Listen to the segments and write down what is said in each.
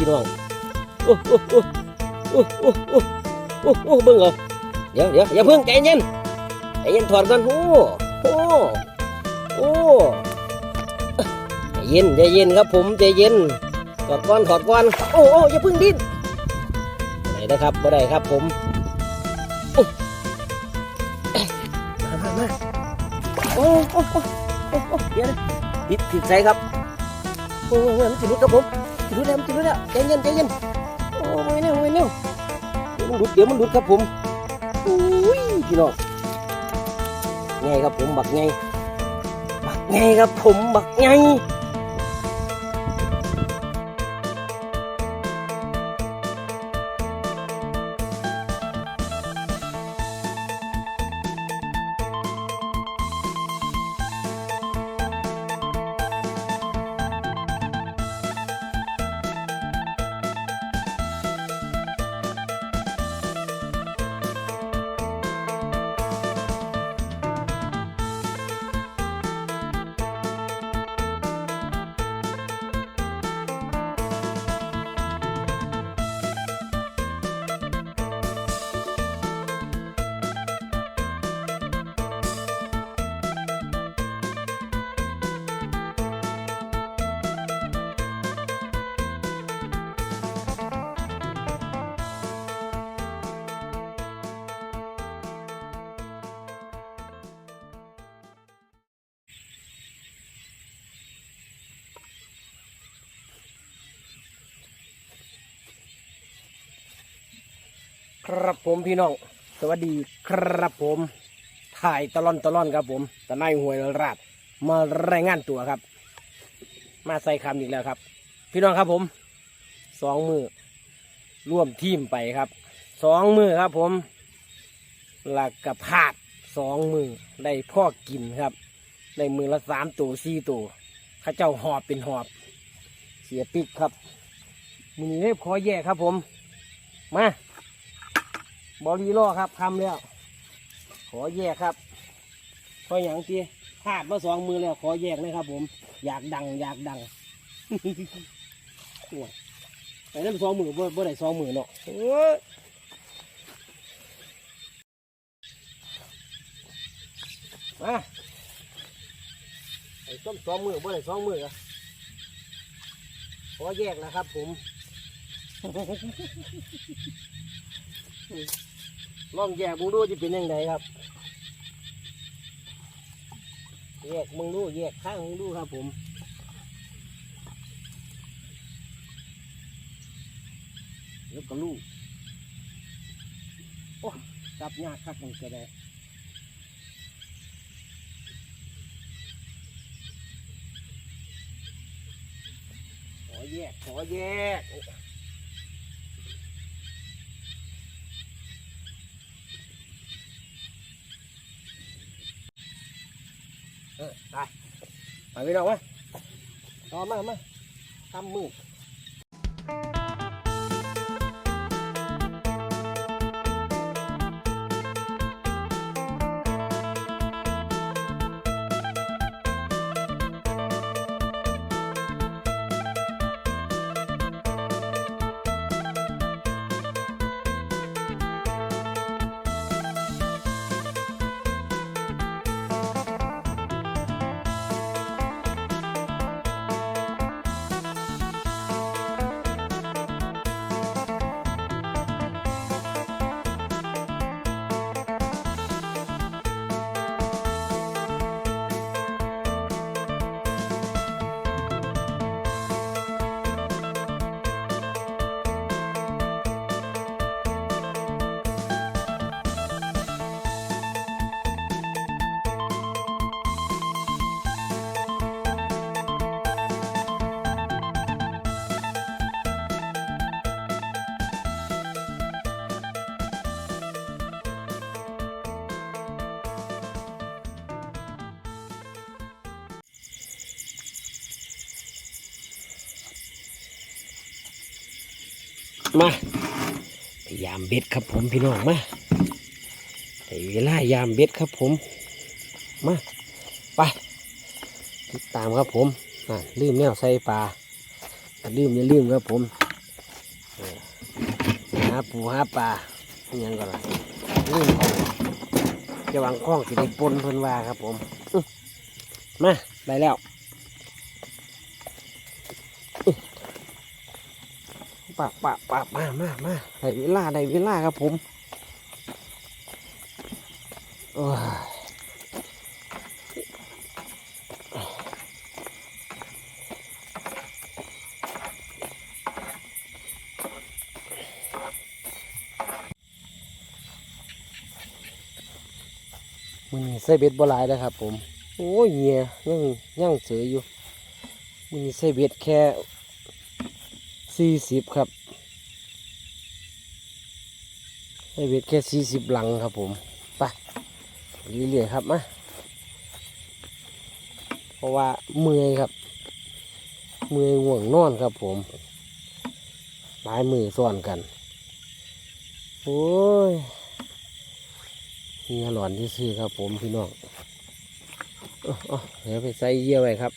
พี่น้องโอ้โอ้โอ้โอ้โอ้โอ้โอ้โอ้เบิ่งเอาเดี๋ยวเดี๋ยวอย่าเพิ่งใจเย็นใจเย็นถอดก่อนโอ้โอ้โอ้ใจเย็นใจเย็นครับผมใจเย็นถอดก่อนถอดก่อนโอ้โอ้อย่าเพิ่งดิ้นไหนนะครับบ่ได้ครับผมโอ้มามามาโอ้โอ้โอ้โอ้เดี๋ยวนะติดติดใจครับโอ้โอ้มันติดรุดครับผม ติดรุดแล้วมันติดรุดแล้วใจเย็นใจเย็นโอ้ไม่แน่ไม่แน่เดี๋ยวมันหลุดเดี๋ยวมันหลุดครับผมอุ้ยพี่น้องไงครับผมบักไงบักไงครับผมบักไง ครับผมพี่น้อง สวัสดีครับผม ถ่ายตลอนตลอนครับผมตะไนหวยราดมารายงานตัวครับ มาใส่คำอีกแล้วครับ พี่น้องครับผมสองมือร่วมทีมไปครับสองมือครับผมหลักกับพาดสองมือได้พ่อกินครับได้มือละสามตัวสี่ตัวข้าเจ้าหอบเป็นหอบ เสียปิกครับมือนี้ขอแยกครับผม มา บอลีล่อครับคำแล้ว ขอแยกครับเพรอย่างที่พลาดมาสองมือแล้ว ขอแยกเลยครับ ผม อยากดัง อยากดังโอ้ยแต่นั่นสองมือบ่บ่ได้สองมือเนาะมาไอ้ต้มสองมือบ่ได้สองมืออะขอแยกนะครับ ผม ลองแยกมึงดูจะเป็นยังไงครับแยกมึงดูแยกข้างมึงดูครับผมแล้วก็ลูกโอ้จับยากคักมันก็ได้ขอแยกขอแยก เออไปไปพี่น้องมาต่อมามาทำมือ มาพยายามเบ็ดครับผมพี่น้องมาไอ้เวลายามเบ็ดครับผม มาไปติดตามครับผมลืมแนวใส่ปลาลืมอย่าลืมครับผมหาปูหาปลาอิหยังก็ล่ะลืมของจะวางข้องสิได้ปนเพิ่นว่าครับผมมาได้แล้วอื้อ ปะปะปะมามามาได้เวลาได้เวลาครับผมโอ้ยมันใส่เบ็ดบ่หลายแล้วครับผม โอ้ยเหี้ยยังยังเสืออยู่มันใส่เบ็ดแค่ สี่สิบครับใส่เบ็ดแค่สี่สิบหลังครับผมไปเรื่อยๆครับมาเพราะว่าเมื่อยครับเมื่อยง่วงนอนครับผมหลายมือซ้อนกันโอ้ยเฮียหลอนที่ซื้อครับผมพี่น้องเอาเอาเดี๋ยวไปใส่เยี่ยวไว้ครับ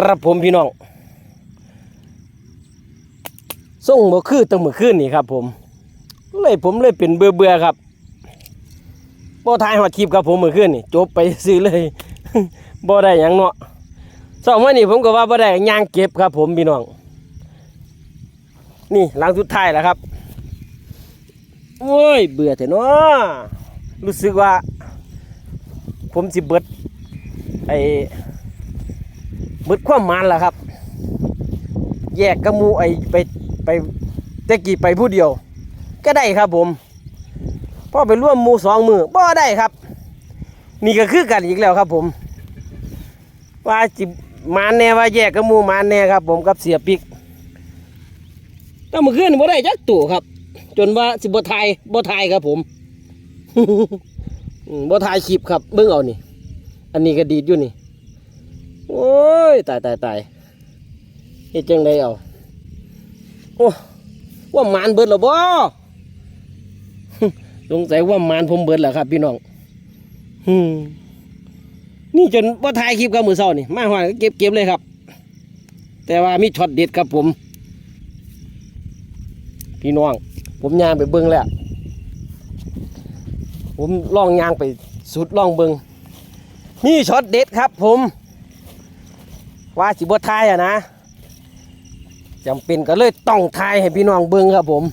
ครับผมพี่น้องส่งบ่คือตั้งเมื่อคืนนี่ครับ ผม เลยผมเลยเป็นเบื่อเบื่อครับบ่ทายหอดคลิปครับผมเมื่อคืนนี่จบไปซื้อเลยบ่ได้ยังเนาะสองวันนี้ผมก็ว่าบ่ได้ย่างเก็บครับ ผมพี่น้อง นี่หลังสุดท้ายแล้วครับโอ้ยเบื่อแต่เนาะรู้สึกว่า ผมสิเบิดไอ เบิดความมันล้วครับ แยกกระมูไอไปไปต่กี่ไปผู้เดียว ก็ได้ครับผมพ่อไปร่วมมูสองมือบ่ได้ครับ นี่ก็คือกันอีกแล้วครับผม ว่าจิมานแน่ว่าแยกกระมูมานแน่ครับ ผมกับเสียปิกแต่เมื่อคืนบ่ได้จักตัวครับ จนว่าสิบ่ทายบ่ทายครับผมอืมบ่ทายคลิปครับเบิ่งเอานี่ อันนี้ก็ดีดอยู่นี่ โอ้ยตายตายตายเฮ็ดจังไดเอาโอ้ว่ามานเบิดแล้วบ่สงสัยว่ามานผมเบิดแล้วครับ พี่น้องอืมนี่จนว่าถ่ายคลิปกับมือเศร้านี่มาหอยเก็บเก็บเลยครับ แต่ว่ามีช็อตเด็ดครับผม พี่น้อง ผมย่างไปเบิ้งแล้ว ผมล่องย่างไปสุดล่องเบิ้งมีช็อตเด็ดครับผม ว่าสิบทายอะนะจำเป็นก็เลยต้องทายให้พี่น้องเบิ้งครับผม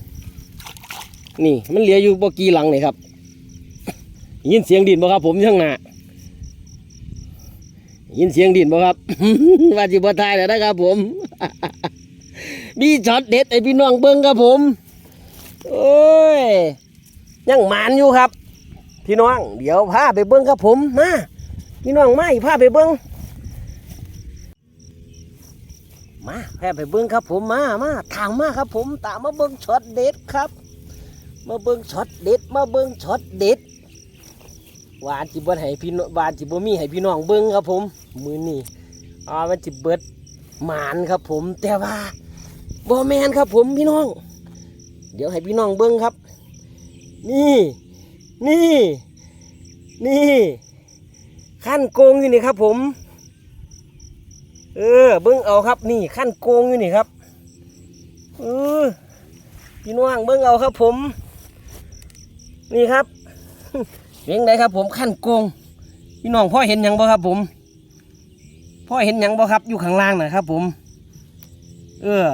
นี่มันเหลืออยู่บ่กี่หลังนี่ครับ ยินเสียงดินบ่ครับ ผมข้างหนายินเสียงดินบ่ครับ ว่าสิบทายแล้วนะครับ ผม มีช็อตเด็ดให้พี่น้องเบิ้งครับผม โอ้ยยังหมานอยู่ครับ พี่น้อง เดี๋ยวพาไปเบิ้งครับผมมาพี่น้องไมาอีกพาไปเบิ้ง มาแพ้ไปเบิ้งครับผมมามาทางมาครับผมตามมาเบิ้งช็อตเด็ดครับ มาเบิ้งช็อตเด็ด มาเบิ้งช็อตเด็ดหวานจิบให้พี่น้องหวานจิบมีให้พี่น้องเบิ้งครับผม มือนี่อ่ามันจิบเบิดหมานครับผม แต่ว่าบอแมนครับผมพี่น้อง เดี๋ยวให้พี่น้องเบิ้งครับ นี่ นี่ นี่ขั้นโกงอยู่นี่ครับผม เออเบิ้งเอาครับนี่ขั้นโกงอยู่นี่ครับเออพี่น้องเบิ้งเอาครับ ผม นี่ครับเพียงใดครับ ผมขั้นโกงพี่น้องพ่อเห็นยังบ่ครับ ผมพ่อเห็นยังบ่ครับ อยู่ข้างล่างนะครับ ผม เออ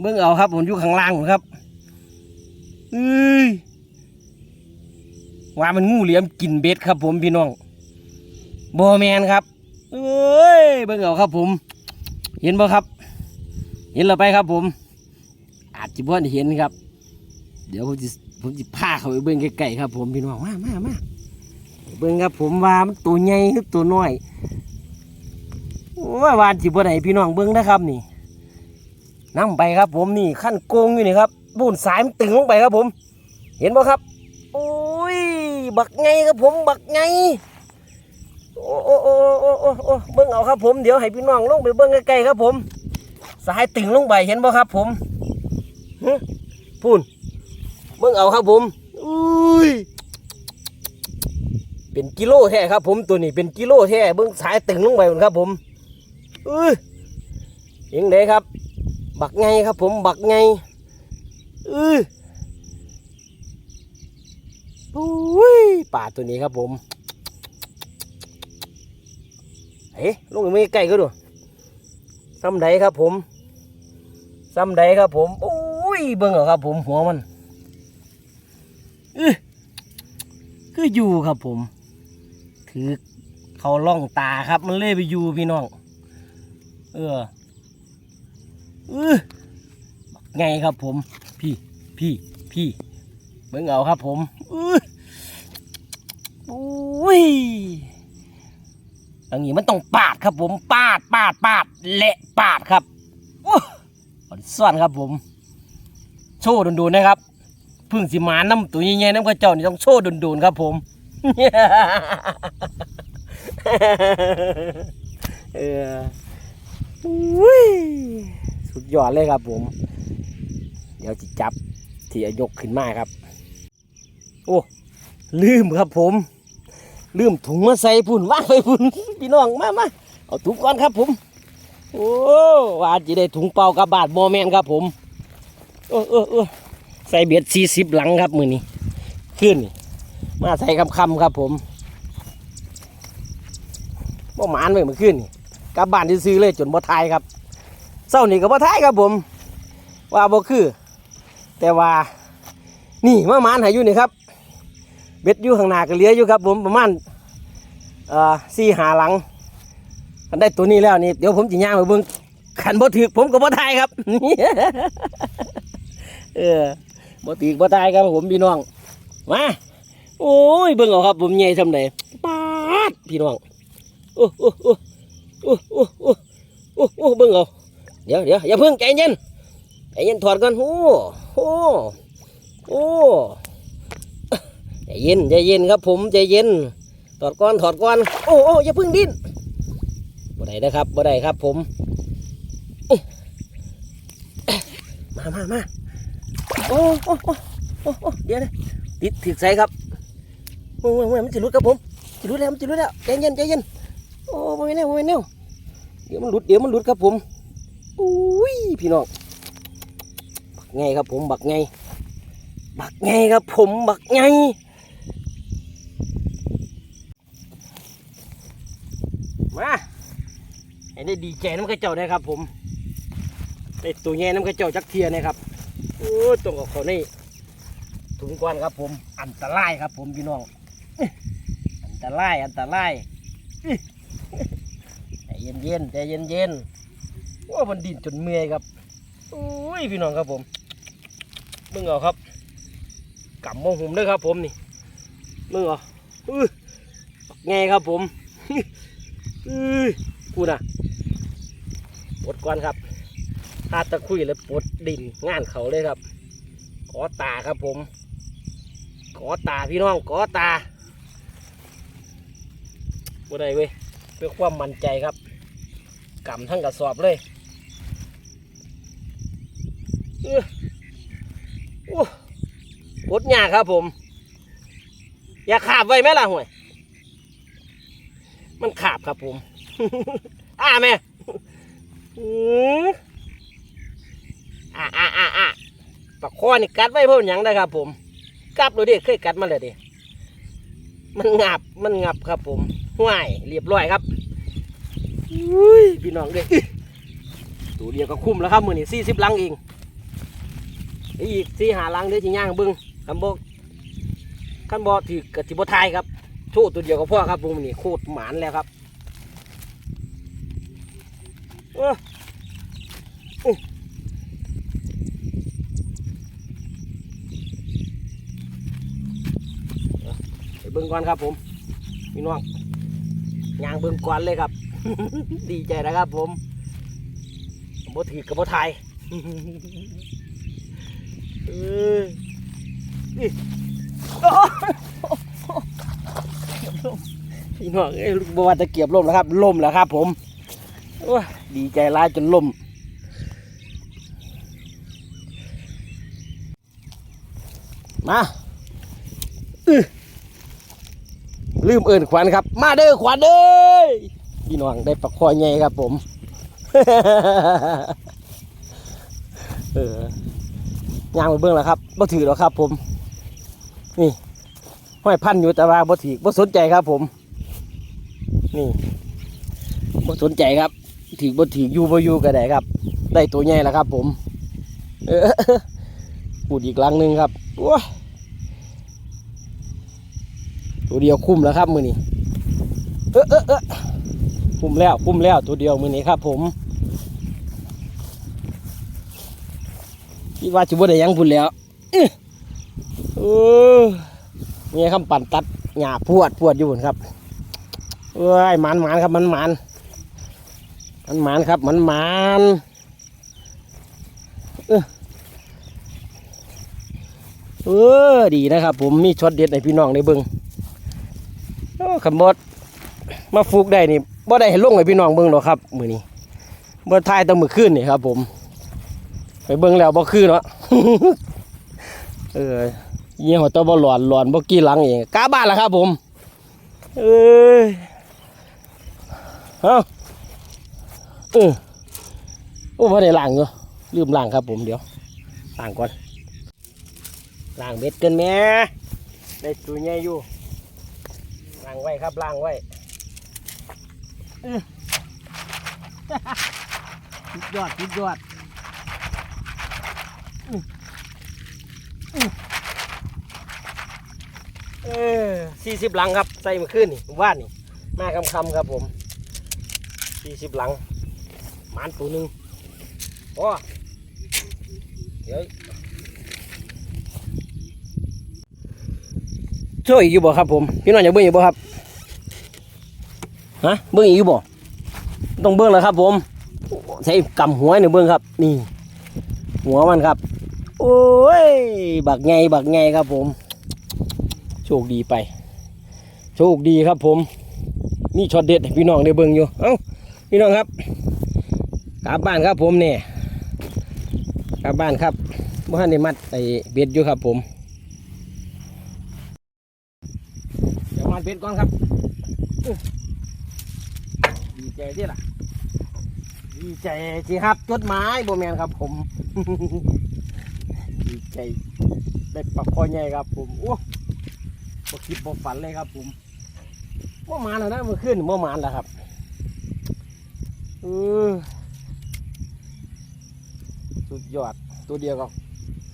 เบิ้งเอาครับ ผมอยู่ข้างล่างครับเอ้ยว่ามันงูเหลี่ยมกินเบ็ดครับ ผมพี่น้องบอแมนครับเอ้ยเบิ้งเอาครับผม เห็นบ่ครับ เห็นเราไปครับผม อาจจะบ่ได้เห็นครับ เดี๋ยวผมจะผมจะพาเขาไปเบิ่งใกล้ๆครับ ผมพี่น้องมามามาเบิ่งครับ ผมว่ามันตัวใหญ่หรือตัวน้อยว่าวานจิบ่ได้พี่น้องเบิ่งนะครับนี่นั่งไปครับ ผมนี่ขั้นโกงอยู่นี่ครับบุนสายมันตึงลงไปครับผม เห็นบ่ครับโอ้ยบักไงครับผมบักไง โอ้โอ้โอ้โอ้โอ้โอ้เบิ้งเอาครับผมเดี๋ยวให้พี่น้องลงไปเบิ้งใกล้ๆครับผมสายตึงลงไปเห็นบ่ครับผมพูนเบิ้งเอาครับผมอุ้ยเป็นกิโลแท้ครับผมตัวนี้เป็นกิโลแท้เบิ้งสายตึงลงไปครับผมอุ้ยยังไงครับ บักไงครับผมบักไงอุ้ยอุ้ยป่าตัวนี้ครับผม เอ๊ะลงไม่ใกล้ก็ดูซ้ำใดครับผมซ้ำใดครับผมโอ้ยเบิ่งเอาครับผมหัวมันอื้อคืออยู่ครับผม ถือเขาล่องตาครับ มันเล่ไปอยู่พี่น้อง เออเออไงครับผม พี่พี่พี่เบิ่งเอาครับผม อื้อโอ้ย อย่างนี้มันต้องปาดครับผมปาดปาดปาดเละปาดครับอ้อ่อนซ่อนครับผม โชว์ดุนๆนะครับพึ่งสิมาน้ำตัวใหญ่ๆน้ำกระเจ้านี่ต้องโชว์ดุนๆครับผมเอออุ้ยสุดยอดเลยครับผม เดี๋ยวจะจับที่ยกขึ้นมาครับ โอ้ลืมครับผม ลืมถุงมาใส่พุ่นว่างไปพุ่นพี่น้องมามาเอาถุงก่อนครับผม โอ้วาจะได้ถุงเปล่ากลับบาดบอแมนครับผมโอ้โอ้โอ้ใส่เบียดสี่สิบหลังครับมือนี้ขึ้นมาใส่คำคำครับผมบ่หมานไปเมื่อคืนนี่กลับบ้านที่ซื้อเลยจนบ่ทายครับเศร้านี่ก็บ่ทายครับผม ว่าบ่คือ แต่ว่านี่มาหมานหาอยู่นี่ครับ เบ็ดอยู่ข้างหน้าก็เหลืออยู่ครับ ผมประมาณสี่หาหลังคันได้ตัวนี้แล้วนี่เดี๋ยวผมจะย่างไปเบิ่งขันบ่ถือผมก็บ่ทายครับเออบ่ถือบ่ทายครับผมพี่น้องมาโอ้ยเบิ่งเอาครับผมใหญ่ทำไดปาดพี่น้องโอ้โอ้โอ้โอ้โอ้โอ้โอ้โอ้เบิ่งเอาเดี๋ยวเดี๋ยวอย่าเพิ่งใจเย็นใจเย็นถอดก่อนโอ้โอ้โอ้ เย็นใจเย็นครับผมใจเย็น ถอดก้อนถอดก้อน โอ้โอ้อย่าพึ่งดิ้นบ่ได้นะครับบ่ได้ครับผมมามามาโอ้โอ้โอ้โอ้เดี๋ยวนะติดถึกใส่ครับโอ้ยโอ้ยมันจะหลุดครับผมจะหลุดแล้วมันจะหลุดแล้วใจเย็นใจเย็นโอ้ไม่แน่ไม่แน่เดี๋ยวมันหลุดเดี๋ยวมันหลุดครับผมอุ้ยพี่น้องบักไงครับผมบักไงบักไงครับผมบักไง มาให้ได้ดีใจน้ำกระเจ้าได้ครับผมได้ตัวใหญ่น้ำกระเจ้าจักเทียนะครับโอ้ตรงกับเขานี่ถุงกวนครับผม อันตรายครับผมพี่น้อง อันตรายอันตรายใจเย็นเย็นๆใจเย็นเย็นๆโอ้มันดินจนเมื่อยครับโอ้ยพี่น้องครับผมมึงเอาครับกำมองหุ่มด้วยครับผมนี่มึงเหรออื้อไงครับผม อือกูนะปลดก่อนครับถ้าตะคุยแล้วปลดดินงานเขาเลยครับกอตาครับผมกอตาพี่น้องกอตาบ่ได้เว้ยเพื่อความมั่นใจครับกำทั้งกระสอบเลยอื้ออู้ปลดยากครับผม อย่าขาบไว้ไหมล่ะห่วย มันขาบครับผมอ้าแม่อืออ่าอ่าอ่าอ่าปากคอนี่กัดไว้เพื่อหยังได้ครับ ผมกัดดูดิเคยกัดมาเลยดิมันงับมันงับครับ ผมห่วยเรียบร้อยครับอุ้ยพี่น้องเด้ตัวเดียวก็คุ้มแล้วครับมือนี่สี่สิบลังเองอีกสี่หาลังเดี๋ยวจะย่างเบิ้งคันบอกคันบอถือกระติบทายครับ โชว์ตัวเดียวก็พ่อครับผมนี่โคตรหมานแล้วครับเอ้ออื้อไปเบิ้งก่อนครับผมพี่น้องย่างเบิ้งก่อนเลยครับ ดีใจนะครับผมบถือกระบ่ทายเออนี่ พี่น้องเอ้ยบว่าตะเกียบล่มแล้วครับล่มแล้วครับ ผมโอ้ดีใจร้ายจนล่มมาอื้อลืมเอินขวัญครับ มาเด้อขวัญเด้ยพี่น้องได้ปลาคอใหญ่ครับ ผมเออย่างมาเบื้องแล้วครับบ่ถือหรอกครับ ผม นี่ ห้อยพันอยู่แต่ว่าบ่ถือบ่สนใจครับ ผม นี่บ่สนใจครับถือบ่ถืออยู่บ่อยู่ก็ได้ครับ ได้ตัวใหญ่แล้วครับ ผม เออพูดอีกครั้งหนึ่งครับโอ้ตัวเดียวคุ้มแล้วครับมือนี้เออเออเออคุ้มแล้วคุ้มแล้วตัวเดียวมือนี้ครับ ผมคิดว่าจะบ่ได้ยังพุ่นแล้วอือ เออมีคำปั่นตัดหญ้าพวดพวดอยู่คนครับเอ้ยมันมันครับมันมันมันมันครับมันมันเออดีนะครับ ผมมีช็อตเด็ดให้พี่น้องในเบิงโอ้ขมดมาฟูกได้นี่บ่ได้ให้ลงให้พี่น้องเบิงหรอกครับมือนี้บ่ทายตั้งมือขึ้นนี่ครับ ผม ไปเบิงแล้วบ่คือเนาะเออ ยี่ยหัวตัวบ่หลอนหลอนบ่กี้หลังเองกล้าบ้านแล้วครับ ผมเอ้ยเอาเออโอ้พอได้ล้างอยู่ลืมล้างครับผมเดี๋ยวล้างก่อนล้างเบ็ดกันแหม่ได้ตัวใหญ่อยู่ล้างไว้ครับล้างไว้อื้อสุดยอดสุดยอดอื้ออื้อ เออสี่สิบหลังครับ ใส่มาขึ้นนี่ว่านนี่มาคำคำครับผมสี่สิบหลังหมานตัวหนึ่งโอ้เดี๋ยวช่วยอีกอยู่บ่ครับผมพี่น้องอยากเบิ่งอีกบ่ครับฮะเบิ่งอีกอยู่บ่ต้องเบิ่งแล้วครับ ผมใช้กำหัวหนึ่งเบิ่งครับ นี่ หัวมันครับ โอ้ยบักไงบักไงครับผม คดีไป โชคดีครับผม มีช็อตเด็ดพี่น้องได้เบิ่งอยู่ เอ้าพี่น้องครับ กลับบ้านครับผมเนี่ยกลับบ้านครับบ้านในมัดไอเบ็ดอยู่ครับผม เดี๋ยวมัดเบ็ดก่อนครับดีใจที่ล่ะดีใจที่ครับจดหมายโบแมนครับผม ดีใจได้ปลาคอใหญ่ครับผมโอ้ บคิดบ่ฝันเลยครับผมบ่มานแล้วนะเมื่อคืนบ่มานแล้วครับเออสุดยอดตัวเดียวก็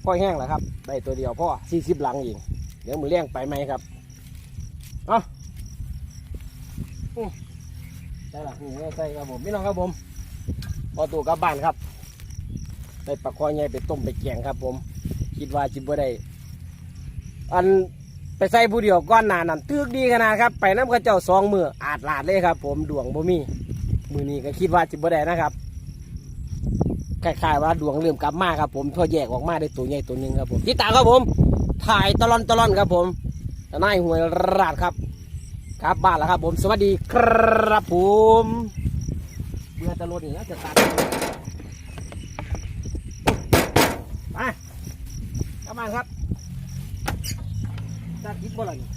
พ่อแห้งแล้วครับ ได้ตัวเดียวพ่อสี่สิบหลังเองเดี๋ยวมือเลี้ยงไปไหมครับเอาอได้ละนี่ใส่ครับผมพี่น้องครับผมพอตัวกลับบ้านครับได้ปลาคอใหญ่ไปต้มไปแกงครับผม คิดว่าจิบ่ได้อัน ไปใส่ผู้เดียวก้อนหนานั่นตึกดีขนาดครับ ไปน้ำกระเจ้าสองมืออาดลาดเลยครับ ผมดวงบ่มี มือนี้ก็คิดว่าจิบ่ได้นะครับคล้ายๆว่าดวงเริ่มกลับมาครับผมพอแยกออกมาได้ตัวใหญ่ตัวหนึ่งครับผมติดตามครับผม ถ่ายตลอนตลอนครับผมทนายหวยราดครับกลับบ้านแล้วครับผม สวัสดีครับผมเบื่อตะลนอีกแล้วจะตัดไปกลับบ้าครับ ตัดคิดบ่ล่ะนี่